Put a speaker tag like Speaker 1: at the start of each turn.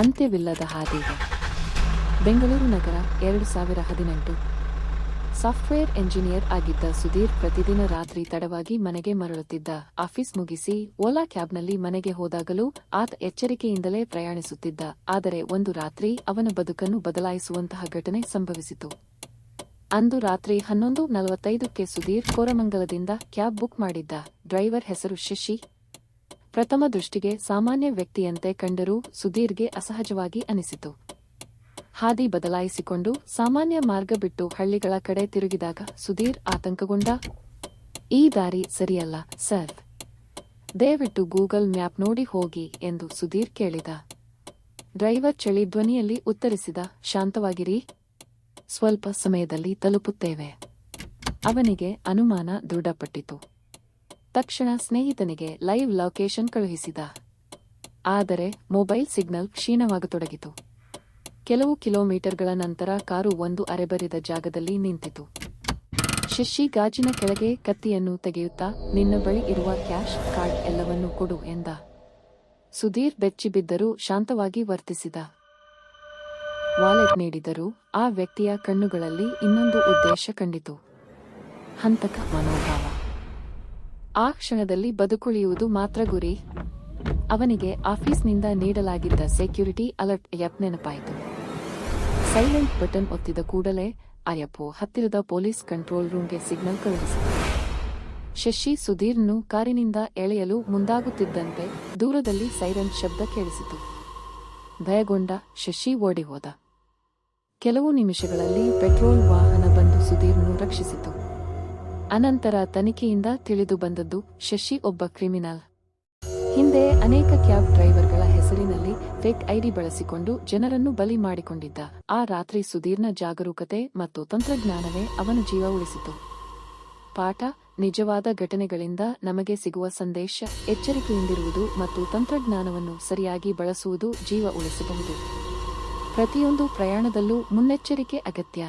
Speaker 1: ಅಂತ್ಯವಿಲ್ಲದ ಹಾದಿಗೆ. ಬೆಂಗಳೂರು ನಗರ ಎರಡು ಸಾವಿರ ಹದಿನೆಂಟು. ಸಾಫ್ಟ್ವೇರ್ ಎಂಜಿನಿಯರ್ ಆಗಿದ್ದ ಸುಧೀರ್ ಪ್ರತಿದಿನ ರಾತ್ರಿ ತಡವಾಗಿ ಮನೆಗೆ ಮರಳುತ್ತಿದ್ದ. ಆಫೀಸ್ ಮುಗಿಸಿ ಓಲಾ ಕ್ಯಾಬ್ನಲ್ಲಿ ಮನೆಗೆ ಹೋದಾಗಲೂ ಆತ ಎಚ್ಚರಿಕೆಯಿಂದಲೇ ಪ್ರಯಾಣಿಸುತ್ತಿದ್ದ. ಆದರೆ ಒಂದು ರಾತ್ರಿ ಅವನ ಬದುಕನ್ನು ಬದಲಾಯಿಸುವಂತಹ ಘಟನೆ ಸಂಭವಿಸಿತು. ಅಂದು ರಾತ್ರಿ ಹನ್ನೊಂದು ನಲವತ್ತೈದಕ್ಕೆ ಸುಧೀರ್ ಕೋರಮಂಗಲದಿಂದ ಕ್ಯಾಬ್ ಬುಕ್ ಮಾಡಿದ್ದ. ಡ್ರೈವರ್ ಹೆಸರು ಶಶಿ. ಪ್ರಥಮ ದೃಷ್ಟಿಗೆ ಸಾಮಾನ್ಯ ವ್ಯಕ್ತಿಯಂತೆ ಕಂಡರೂ ಸುಧೀರ್ಗೆ ಅಸಹಜವಾಗಿ ಅನಿಸಿತು. ಹಾದಿ ಬದಲಾಯಿಸಿಕೊಂಡು ಸಾಮಾನ್ಯ ಮಾರ್ಗ ಬಿಟ್ಟು ಹಳ್ಳಿಗಳ ಕಡೆ ತಿರುಗಿದಾಗ ಸುಧೀರ್ ಆತಂಕಗೊಂಡ, ಈ ದಾರಿ ಸರಿಯಲ್ಲ, ಸರ್. ದಯವಿಟ್ಟು ಗೂಗಲ್ ಮ್ಯಾಪ್ ನೋಡಿ ಹೋಗಿ, ಎಂದು ಸುಧೀರ್ ಕೇಳಿದ. ಡ್ರೈವರ್ ಚಳಿ ಧ್ವನಿಯಲ್ಲಿ ಉತ್ತರಿಸಿದ, ಶಾಂತವಾಗಿರಿ. ಸ್ವಲ್ಪ ಸಮಯದಲ್ಲಿ ತಲುಪುತ್ತೇವೆ. ಅವನಿಗೆ ಅನುಮಾನ ದೃಢಪಟ್ಟಿತು. ತಕ್ಷಣ ಸ್ನೇಹಿತನಿಗೆ ಲೈವ್ ಲೊಕೇಶನ್ ಕಳುಹಿಸಿದ. ಆದರೆ ಮೊಬೈಲ್ ಸಿಗ್ನಲ್ ಕ್ಷೀಣವಾಗತೊಡಗಿತು. ಕೆಲವು ಕಿಲೋಮೀಟರ್ಗಳ ನಂತರ ಕಾರು ಒಂದು ಅರೆಬರಿದ ಜಾಗದಲ್ಲಿ ನಿಂತಿತು. ಶಶಿ ಗಾಜಿನ ಕೆಳಗೆ ಕತ್ತಿಯನ್ನು ತೆಗೆಯುತ್ತಾ, ನಿನ್ನ ಬಳಿ ಇರುವ ಕ್ಯಾಶ್ ಕಾರ್ಡ್ ಎಲ್ಲವನ್ನೂ ಕೊಡು ಎಂದ. ಸುಧೀರ್ ಬೆಚ್ಚಿಬಿದ್ದರೂ ಶಾಂತವಾಗಿ ವರ್ತಿಸಿದ. ವಾಲೆಟ್ ನೀಡಿದರೂ ಆ ವ್ಯಕ್ತಿಯ ಕಣ್ಣುಗಳಲ್ಲಿ ಇನ್ನೊಂದು ಉದ್ದೇಶ ಕಂಡಿತು. ಹಂತಕ ಮನೋಭಾವ. ಆ ಕ್ಷಣದಲ್ಲಿ ಬದುಕುಳಿಯುವುದು ಮಾತ್ರ ಗುರಿ. ಅವನಿಗೆ ಆಫೀಸ್ನಿಂದ ನೀಡಲಾಗಿದ್ದ ಸೆಕ್ಯೂರಿಟಿ ಅಲರ್ಟ್ ಆ್ಯಪ್ ನೆನಪಾಯಿತು. ಸೈಲೆಂಟ್ ಬಟನ್ ಒತ್ತಿದ ಕೂಡಲೇ ಆಯಪ್ಪು ಹತ್ತಿರದ ಪೊಲೀಸ್ ಕಂಟ್ರೋಲ್ ರೂಮ್ಗೆ ಸಿಗ್ನಲ್ ಕಳುಹಿಸಿದ. ಶಶಿ ಸುಧೀರ್ನು ಕಾರಿನಿಂದ ಎಳೆಯಲು ಮುಂದಾಗುತ್ತಿದ್ದಂತೆ ದೂರದಲ್ಲಿ ಸೈರನ್ ಶಬ್ದ ಕೇಳಿಸಿತು. ಭಯಗೊಂಡ ಶಶಿ ಓಡಿಹೋದ. ಕೆಲವು ನಿಮಿಷಗಳಲ್ಲಿ ಪೆಟ್ರೋಲ್ ವಾಹನ ಬಂದು ಸುಧೀರ್ನು ರಕ್ಷಿಸಿತು. ಅನಂತರ ತನಿಖೆಯಿಂದ ತಿಳಿದು ಬಂದದ್ದು ಶಶಿ ಒಬ್ಬ ಕ್ರಿಮಿನಲ್. ಹಿಂದೆ ಅನೇಕ ಕ್ಯಾಬ್ ಡ್ರೈವರ್ಗಳ ಹೆಸರಿನಲ್ಲಿ ಫೇಕ್ ಐಡಿ ಬಳಸಿಕೊಂಡು ಜನರನ್ನು ಬಲಿ ಮಾಡಿಕೊಂಡಿದ್ದ. ಆ ರಾತ್ರಿ ಸುದೀರ್ಣ ಜಾಗರೂಕತೆ ಮತ್ತು ತಂತ್ರಜ್ಞಾನವೇ ಅವನ ಜೀವ ಉಳಿಸಿತು. ಪಾಠ ನಿಜವಾದ ಘಟನೆಗಳಿಂದ ನಮಗೆ ಸಿಗುವ ಸಂದೇಶ ಎಚ್ಚರಿಕೆಯಿಂದಿರುವುದು ಮತ್ತು ತಂತ್ರಜ್ಞಾನವನ್ನು ಸರಿಯಾಗಿ ಬಳಸುವುದು ಜೀವ ಉಳಿಸಬಹುದು. ಪ್ರತಿಯೊಂದು ಪ್ರಯಾಣದಲ್ಲೂ ಮುನ್ನೆಚ್ಚರಿಕೆ ಅಗತ್ಯ.